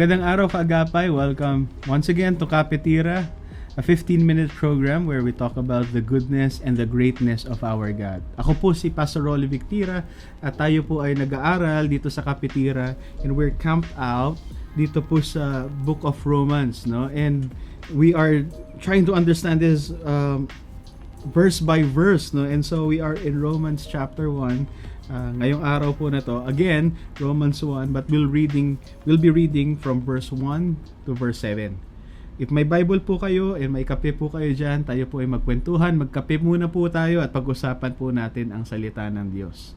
Magandang araw kaagapay. Welcome once again to Kapitira, a 15-minute program where we talk about the goodness and the greatness of our God. Ako po si Pastor Rolly Victira at tayo po ay nag-aaral dito sa Kapitira and we're camped out dito po sa Book of Romans, no? And we are trying to understand this um, verse by verse, no? And so we are in Romans chapter 1 Uh, ngayong araw po na to, again, Romans 1, but we'll reading we'll be reading from verse 1 to verse 7. If may Bible po kayo and may kape po kayo diyan, tayo po ay magkwentuhan, magkape muna po tayo at pag-usapan po natin ang salita ng Diyos.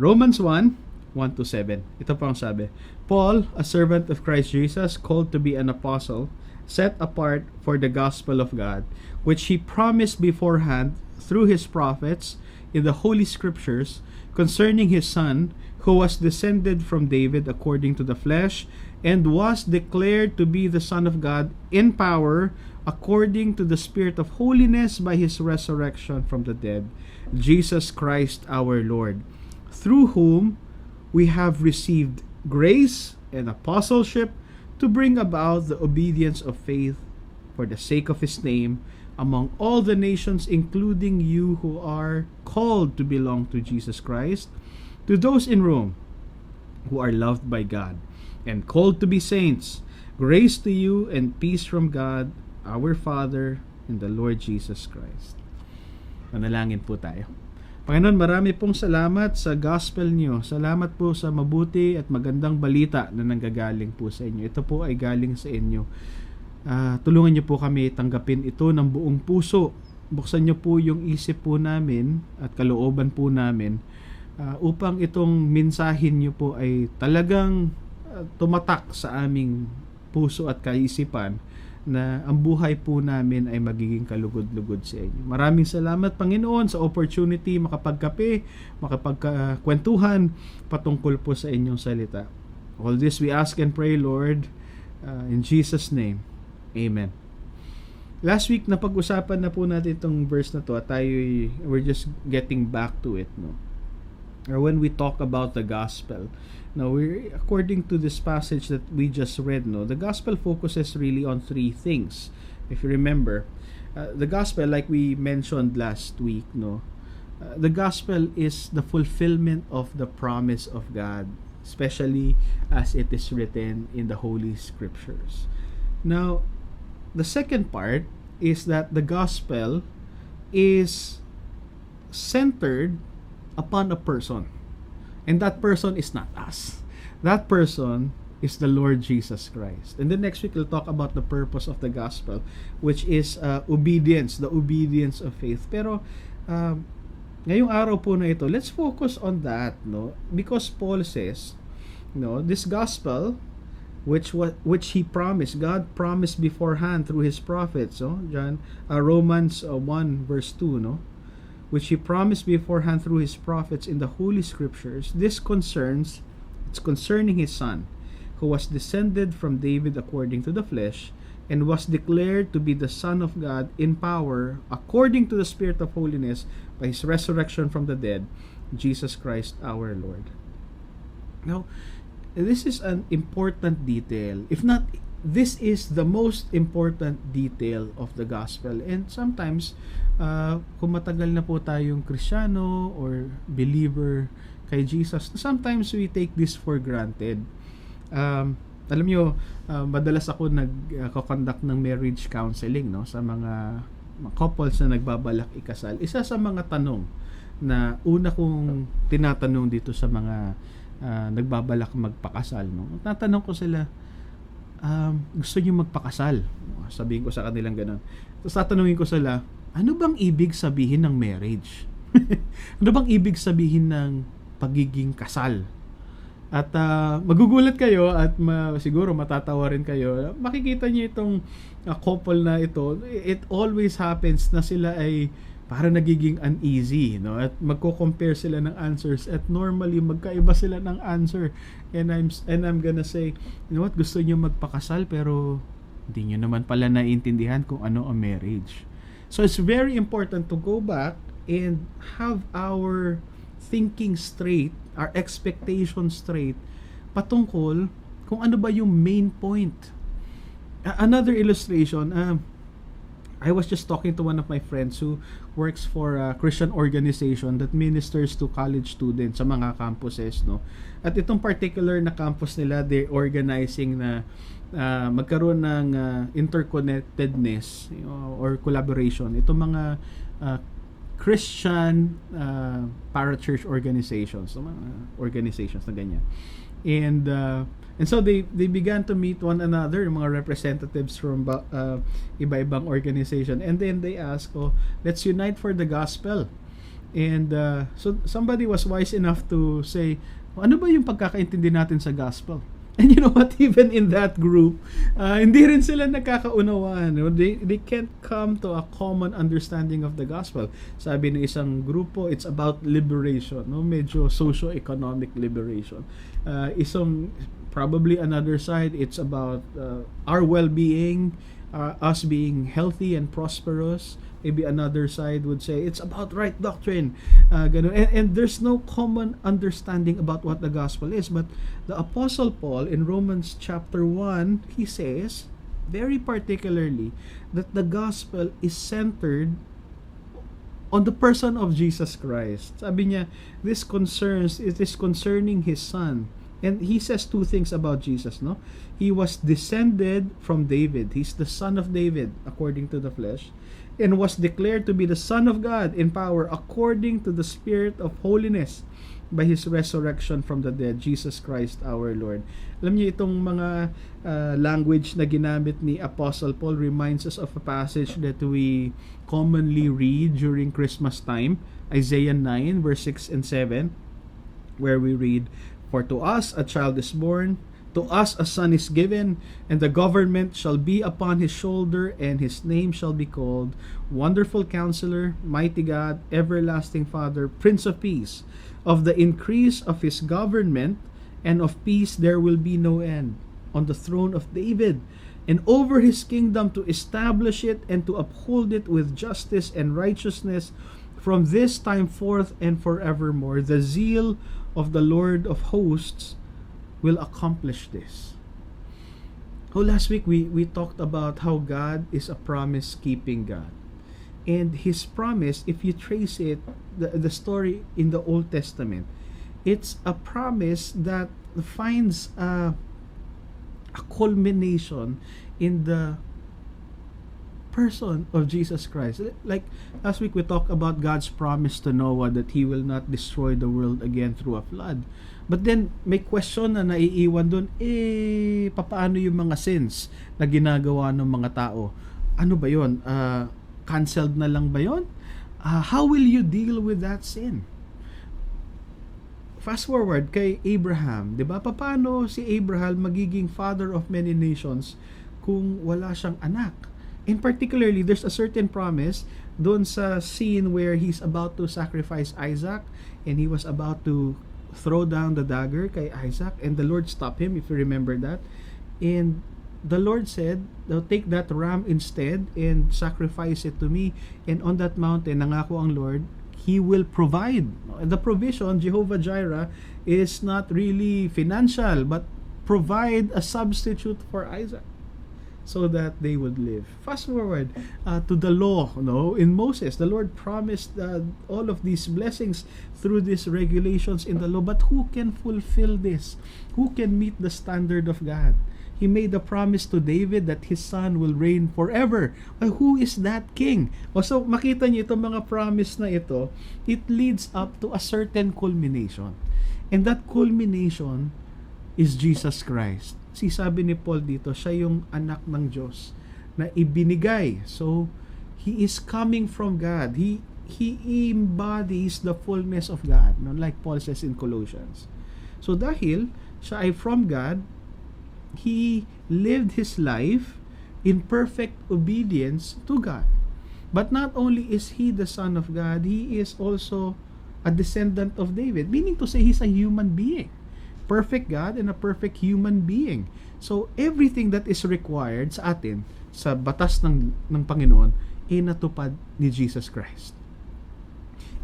Romans 1, 1 to 7. Ito po ang sabi. Paul, a servant of Christ Jesus, called to be an apostle, set apart for the gospel of God, which he promised beforehand through his prophets in the holy scriptures concerning his son, who was descended from David according to the flesh, and was declared to be the Son of God in power according to the Spirit of holiness by his resurrection from the dead, Jesus Christ our Lord, through whom we have received grace and apostleship to bring about the obedience of faith for the sake of his name among all the nations, including you who are called to belong to Jesus Christ, to those in Rome who are loved by God and called to be saints, grace to you and peace from God, our Father, and the Lord Jesus Christ. Manalangin po tayo. Panginoon, marami pong salamat sa gospel niyo. Salamat po sa mabuti at magandang balita na nanggagaling po sa inyo. Ito po ay galing sa inyo. Uh, tulungan niyo po kami tanggapin ito ng buong puso. Buksan niyo po yung isip po namin at kalooban po namin uh, upang itong mensahin niyo po ay talagang uh, tumatak sa aming puso at kaisipan na ang buhay po namin ay magiging kalugod-lugod sa inyo. Maraming salamat Panginoon sa opportunity makapagkape, makapagkwentuhan patungkol po sa inyong salita. All this we ask and pray Lord uh, in Jesus name. Amen. Last week na pag-usapan na po natin itong verse na to at tayo we're just getting back to it no. Or when we talk about the gospel. Now, we according to this passage that we just read, no, the gospel focuses really on three things. If you remember, uh, the gospel, like we mentioned last week, no, uh, the gospel is the fulfillment of the promise of God, especially as it is written in the Holy Scriptures. Now, the second part is that the gospel is centered upon a person. And that person is not us. That person is the Lord Jesus Christ. And then next week we'll talk about the purpose of the gospel, which is uh, obedience, the obedience of faith. Pero um, ngayong araw po na ito, let's focus on that, no? Because Paul says, no, this gospel which what which he promised. God promised beforehand through his prophets so John uh, Romans uh, 1 verse 2 no? Which he promised beforehand through his prophets in the holy scriptures. This concerns it's concerning his son who was descended from David according to the flesh and was declared to be the son of God in power according to the spirit of holiness by his resurrection from the dead Jesus Christ our Lord. Now this is an important detail. If not, this is the most important detail of the gospel. And sometimes, uh, kung matagal na po tayong Kristiyano or believer kay Jesus, sometimes we take this for granted. Um, alam nyo, uh, madalas ako nag-conduct ng marriage counseling no, sa mga couples na nagbabalak ikasal. Isa sa mga tanong na una kong tinatanong dito sa mga uh, nagbabalak magpakasal no? Tatanong ko sila um, gusto niyo magpakasal? Sabihin ko sa kanilang ganun. Tapos tatanungin ko sila ano bang ibig sabihin ng marriage? Ano bang ibig sabihin ng pagiging kasal? At uh, magugulat kayo at ma, siguro matatawa rin kayo. Makikita niyo itong uh, couple na ito, it always happens na sila ay para nagiging uneasy no? At magko-compare sila ng answers at normally magkaiba sila ng answer. And I'm and I'm gonna say you know what? Gusto niyo magpakasal pero hindi niyo naman pala naiintindihan kung ano ang marriage. So it's very important to go back and have our thinking straight our expectations straight patungkol kung ano ba yung main point. Another illustration, um, I was just talking to one of my friends who works for a Christian organization that ministers to college students sa mga campuses, no. At itong particular na campus nila, they're organizing na uh, magkaroon ng uh, interconnectedness you know, or collaboration. Itong mga uh, Christian uh, parachurch organizations, mga organizations na ganyan. And uh, and so they they began to meet one another, yung mga representatives from uh, iba-ibang organization. And then they ask, "Oh, let's unite for the gospel." And uh, so somebody was wise enough to say, ano ba yung pagkakaintindi natin sa gospel? And you know what? Even in that group, uh, hindi rin sila nagkakaunawaan. They, they can't come to a common understanding of the gospel. Sabi ng isang grupo, it's about liberation. No? Medyo socio-economic liberation. Uh, isang, probably another side, it's about uh, our well-being, uh, us being healthy and prosperous. Maybe another side would say it's about right doctrine. Uh, ganun. And, and there's no common understanding about what the gospel is. But the Apostle Paul in Romans chapter 1, he says, very particularly, that the gospel is centered on the person of Jesus Christ. Sabi niya, this concerns, it is concerning His Son. And he says two things about Jesus, no? He was descended from David. He's the son of David, according to the flesh and was declared to be the Son of God in power according to the Spirit of holiness by His resurrection from the dead, Jesus Christ our Lord. Alam niyo itong mga uh, language na ginamit ni Apostle Paul reminds us of a passage that we commonly read during Christmas time, Isaiah 9 verse 6 and 7, where we read, For to us a child is born, To us a son is given, and the government shall be upon his shoulder, and his name shall be called Wonderful Counselor, Mighty God, Everlasting Father, Prince of Peace. Of the increase of his government and of peace there will be no end on the throne of David and over his kingdom to establish it and to uphold it with justice and righteousness from this time forth and forevermore. The zeal of the Lord of hosts will accomplish this. Oh, last week we, we talked about how God is a promise keeping God. And His promise, if you trace it, the, the story in the Old Testament, it's a promise that finds a, a culmination in the person of Jesus Christ. Like last week we talked about God's promise to Noah that he will not destroy the world again through a flood. But then, may question na naiiwan doon, eh, papaano yung mga sins na ginagawa ng mga tao? Ano ba yon? Uh, canceled na lang ba yon? Uh, how will you deal with that sin? Fast forward kay Abraham, 'di ba? Paano si Abraham magiging father of many nations kung wala siyang anak? In particularly, there's a certain promise doon sa scene where he's about to sacrifice Isaac and he was about to throw down the dagger kay Isaac and the Lord stopped him if you remember that. And the Lord said "Now take that ram instead and sacrifice it to me. And on that mountain nangako ang Lord He will provide. The provision Jehovah Jireh is not really financial but provide a substitute for Isaac so that they would live. Fast forward uh, to the law, no? In Moses, the Lord promised uh, all of these blessings through these regulations in the law. But who can fulfill this? Who can meet the standard of God? He made a promise to David that his son will reign forever. Well, who is that king? So makita niyo itong mga promise na ito, it leads up to a certain culmination. And that culmination is Jesus Christ si sabi ni Paul dito, siya yung anak ng Diyos na ibinigay. So, he is coming from God. He he embodies the fullness of God, no? like Paul says in Colossians. So dahil siya ay from God, he lived his life in perfect obedience to God. But not only is he the son of God, he is also a descendant of David, meaning to say he's a human being perfect God and a perfect human being. So, everything that is required sa atin, sa batas ng, ng Panginoon, ay natupad ni Jesus Christ.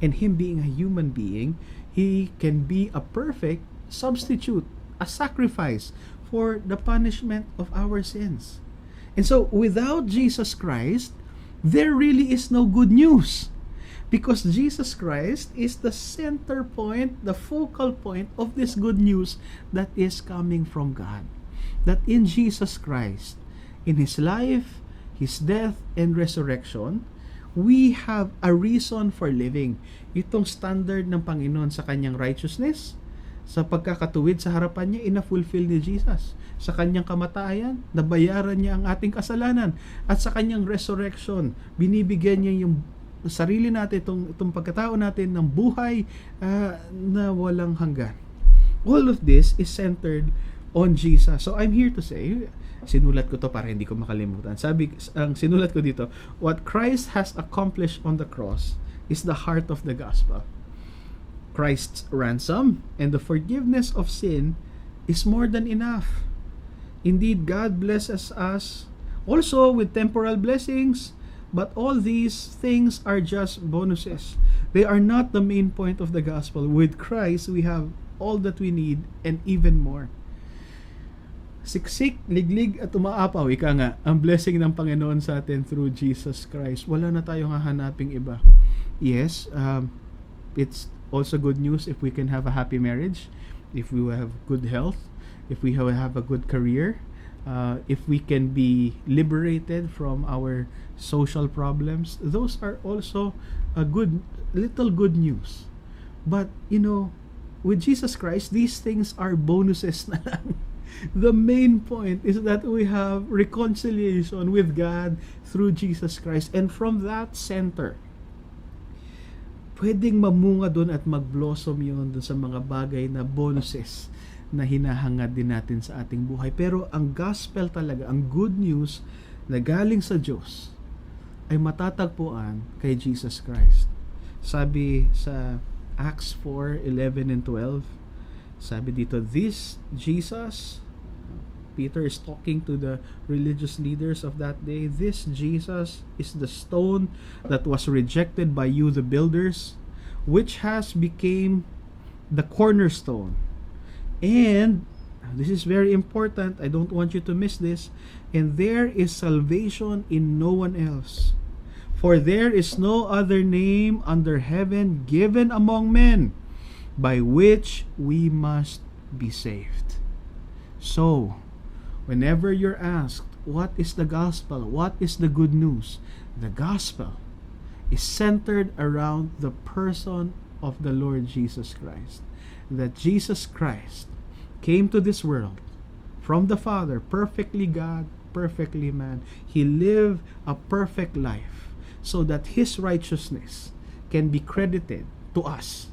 And Him being a human being, He can be a perfect substitute, a sacrifice for the punishment of our sins. And so, without Jesus Christ, there really is no good news. Because Jesus Christ is the center point, the focal point of this good news that is coming from God. That in Jesus Christ, in His life, His death, and resurrection, we have a reason for living. Itong standard ng Panginoon sa kanyang righteousness, sa pagkakatuwid sa harapan niya, ina-fulfill ni Jesus. Sa kanyang kamatayan, nabayaran niya ang ating kasalanan. At sa kanyang resurrection, binibigyan niya yung sarili natin, itong, itong pagkatao natin ng buhay ah, na walang hanggan. All of this is centered on Jesus. So I'm here to say, sinulat ko to para hindi ko makalimutan. Sabi, ang sinulat ko dito, what Christ has accomplished on the cross is the heart of the gospel. Christ's ransom and the forgiveness of sin is more than enough. Indeed, God blesses us also with temporal blessings, but all these things are just bonuses. They are not the main point of the gospel. With Christ, we have all that we need and even more. Siksik, liglig at umaapaw, ika nga, ang blessing ng Panginoon sa atin through Jesus Christ. Wala na tayong hahanaping iba. Yes, um, it's also good news if we can have a happy marriage, if we have good health, if we have a good career, uh, if we can be liberated from our social problems. Those are also a good little good news. But you know, with Jesus Christ, these things are bonuses na lang. The main point is that we have reconciliation with God through Jesus Christ. And from that center, pwedeng mamunga doon at mag-blossom yun doon sa mga bagay na bonuses na hinahangad din natin sa ating buhay. Pero ang gospel talaga, ang good news na galing sa Diyos ay matatagpuan kay Jesus Christ. Sabi sa Acts 4, 11 and 12, sabi dito, This Jesus, Peter is talking to the religious leaders of that day, This Jesus is the stone that was rejected by you, the builders, which has became the cornerstone. And uh, this is very important. I don't want you to miss this. And there is salvation in no one else. For there is no other name under heaven given among men by which we must be saved. So, whenever you're asked, what is the gospel? What is the good news? The gospel is centered around the person of the Lord Jesus Christ. That Jesus Christ came to this world from the Father, perfectly God, perfectly man. He lived a perfect life so that his righteousness can be credited to us.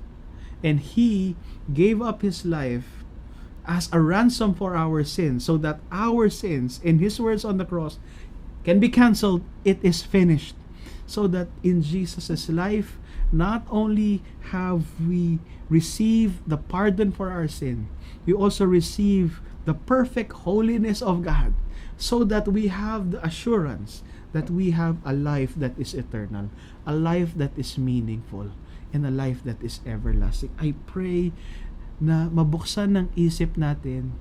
And he gave up his life as a ransom for our sins so that our sins, in his words on the cross, can be canceled. It is finished. So that in Jesus' life, not only have we received the pardon for our sin, we also receive the perfect holiness of God so that we have the assurance that we have a life that is eternal, a life that is meaningful, and a life that is everlasting. I pray na mabuksan ng isip natin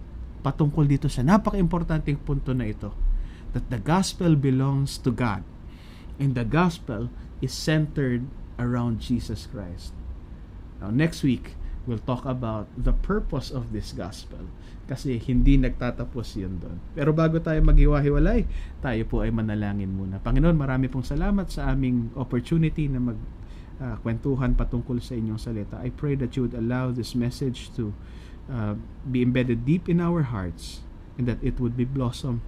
patungkol dito sa napaka-importanting punto na ito that the gospel belongs to God and the gospel is centered around Jesus Christ. Now next week, we'll talk about the purpose of this gospel kasi hindi nagtatapos yun doon. Pero bago tayo maghiwa-hiwalay, tayo po ay manalangin muna. Panginoon, marami pong salamat sa aming opportunity na mag uh, kwentuhan patungkol sa inyong salita. I pray that you would allow this message to uh, be embedded deep in our hearts and that it would be blossom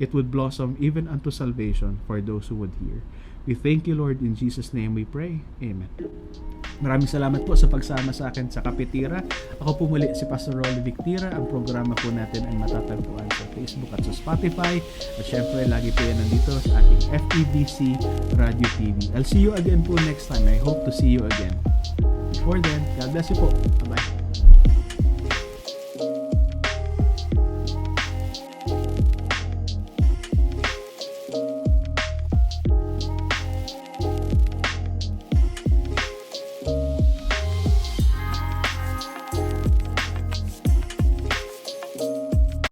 it would blossom even unto salvation for those who would hear. We thank you, Lord. In Jesus' name we pray. Amen. Maraming salamat po sa pagsama sa akin sa Kapitira. Ako po muli si Pastor Rolly Victira. Ang programa po natin ay matatagpuan sa Facebook at sa Spotify. At syempre, lagi po yan nandito sa ating FEBC Radio TV. I'll see you again po next time. I hope to see you again. Before then, God bless you po. Bye-bye.